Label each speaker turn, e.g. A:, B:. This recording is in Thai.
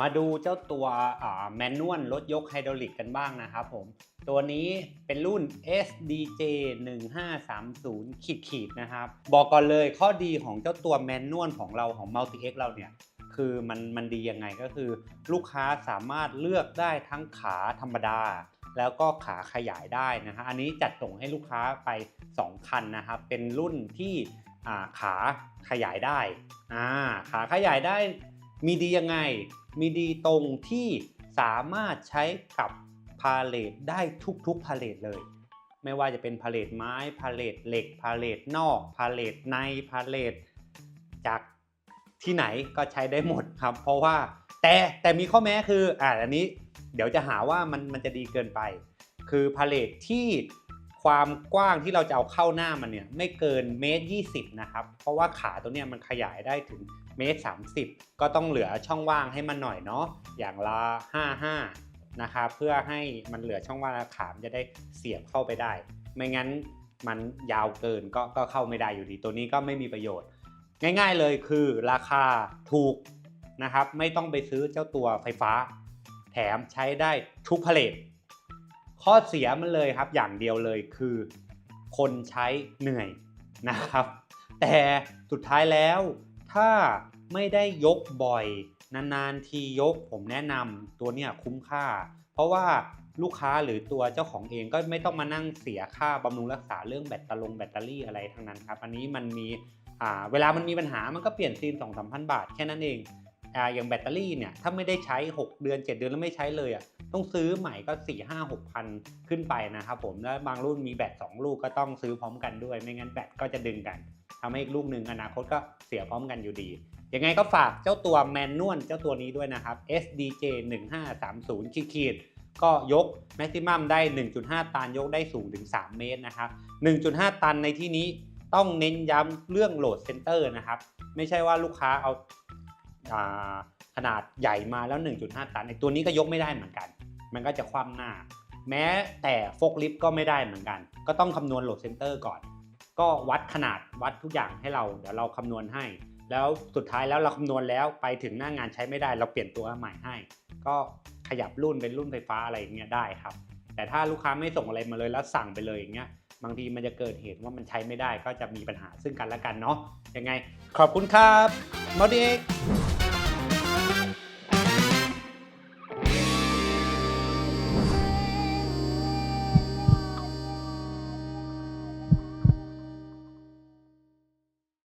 A: มาดูเจ้าตัวแมนนวลรถยกไฮดรอลิกกันบ้างนะครับผม ตัวนี้เป็นรุ่น SDJ 1530ขีดขีดนะครับ บอกก่อนเลยข้อดีของเจ้าตัวแมนนวลของเราของ Multi X เราเนี่ย คือมันมันดียังไงก็คือ ลูกค้าสามารถเลือกได้ทั้งขาธรรมดา แล้วก็ขาขยายได้นะฮะอันนี้จัดส่งให้ลูกค้าไป 2 คันนะครับ เป็นรุ่นที่ขาขยายได้ขาขยายได้ มีดียังไง มีดีตรงที่สามารถใช้กับพาเลทได้ทุกๆพาเลทเลย ไม่ว่าจะเป็นพาเลทไม้ พาเลทเหล็ก พาเลทนอก พาเลทใน พาเลทจากที่ไหนก็ใช้ได้หมดครับ เพราะว่าแต่แต่มีข้อแม้คืออ่าอันนี้เดี๋ยวจะหาว่ามันมันจะดีเกินไป คือพาเลทที่ ความกว้างที่เราจะเอาเข้าหน้ามันเนี่ยไม่เกินเมตรยีนะครับ เพราะว่าขาตัวเนี้ยมันขยายได้ถึงเมตร30ก็ต้องเหลือช่องว่างให้มันหน่อยเนาะอย่างละ55นะครับเพื่อให้มันเหลือช่องว่างขามจะได้เสียบเข้าไปได้ ไม่งั้นมันยาวเกินก็ก็เข้าไม่ได้อยู่ดีตัวนี้ก็ไม่มีประโยชน์ ง่ายๆเลยคือราคาถูกนะครับ ไม่ต้องไปซื้อเจ้าตัวไฟฟ้า แถมใช้ได้ทุกพาเลท ข้อเสียมันเลยครับอย่างเดียวเลยคือ คนใช้เหนื่อยนะครับ แต่สุดท้ายแล้วถ้าไม่ได้ยกบ่อย นานๆทียกผมแนะนำตัวเนี้ยคุ้มค่า เพราะว่าลูกค้าหรือตัวเจ้าของเองก็ไม่ต้องมานั่งเสียค่าบำรุงรักษาเรื่องแบตเตอรงแบตเตอรี่อะไรทั้งนั้นครับ อันนี้มันมีเวลามันมีปัญหามันก็เปลี่ยนซีน2 3 0 0 0บาทแค่นั้นเอง อ่าอย่างแบตเตอรี่เนี่ยถ้าไม่ได้ใช้ 6 เดือน 7 เดือนแล้วไม่ใช้เลยอะต้องซื้อใหม่ก็ 4 5 6พันขึ้นไปนะครับผมแล้วบางรุ่นมีแบต2 ลูกก็ต้องซื้อพร้อมกันด้วย ไม่งั้นแบตก็จะดึงกันทำให้อีกลูกหนึ่งอนาคตก็เสียพร้อมกันอยู่ดียังไงก็ฝากเจ้าตัวแมนนวลเจ้าตัวนี้ด้วยนะครับ SDJ 1530ขีดขีดก็ยกแม็กซิมัมได้ 1.5 ตันยกได้สูงถึง 3 เมตรนะครับ 1.5 ตันในที่นี้ต้องเน้นย้ำเรื่องโหลดเซนเตอร์นะครับ ไม่ใช่ว่าลูกค้าเอา ขนาดใหญ่มาแล้ว 1.5 ตันในตัวนี้ก็ยกไม่ได้เหมือนกัน มันก็จะคว่ำหน้า แม้แต่โฟกลิฟต์ก็ไม่ได้เหมือนกัน ก็ต้องคำนวณโหลดเซนเตอร์ก่อน ก็วัดขนาดวัดทุกอย่างให้เรา เดี๋ยวเราคำนวณให้ แล้วสุดท้ายแล้วเราคำนวณแล้วไปถึงหน้างานใช้ไม่ได้ เราเปลี่ยนตัวใหม่ให้ ก็ขยับรุ่นเป็นรุ่นไฟฟ้าอะไรอย่างเงี้ยได้ครับ แต่ถ้าลูกค้าไม่ส่งอะไรมาเลยแล้วสั่งไปเลยอย่างเงี้ยบางทีมันจะเกิดเหตุว่ามันใช้ไม่ได้ก็จะมีปัญหาซึ่งกันและกันเนาะยังไง ขอบคุณครับมอดีเอ็ก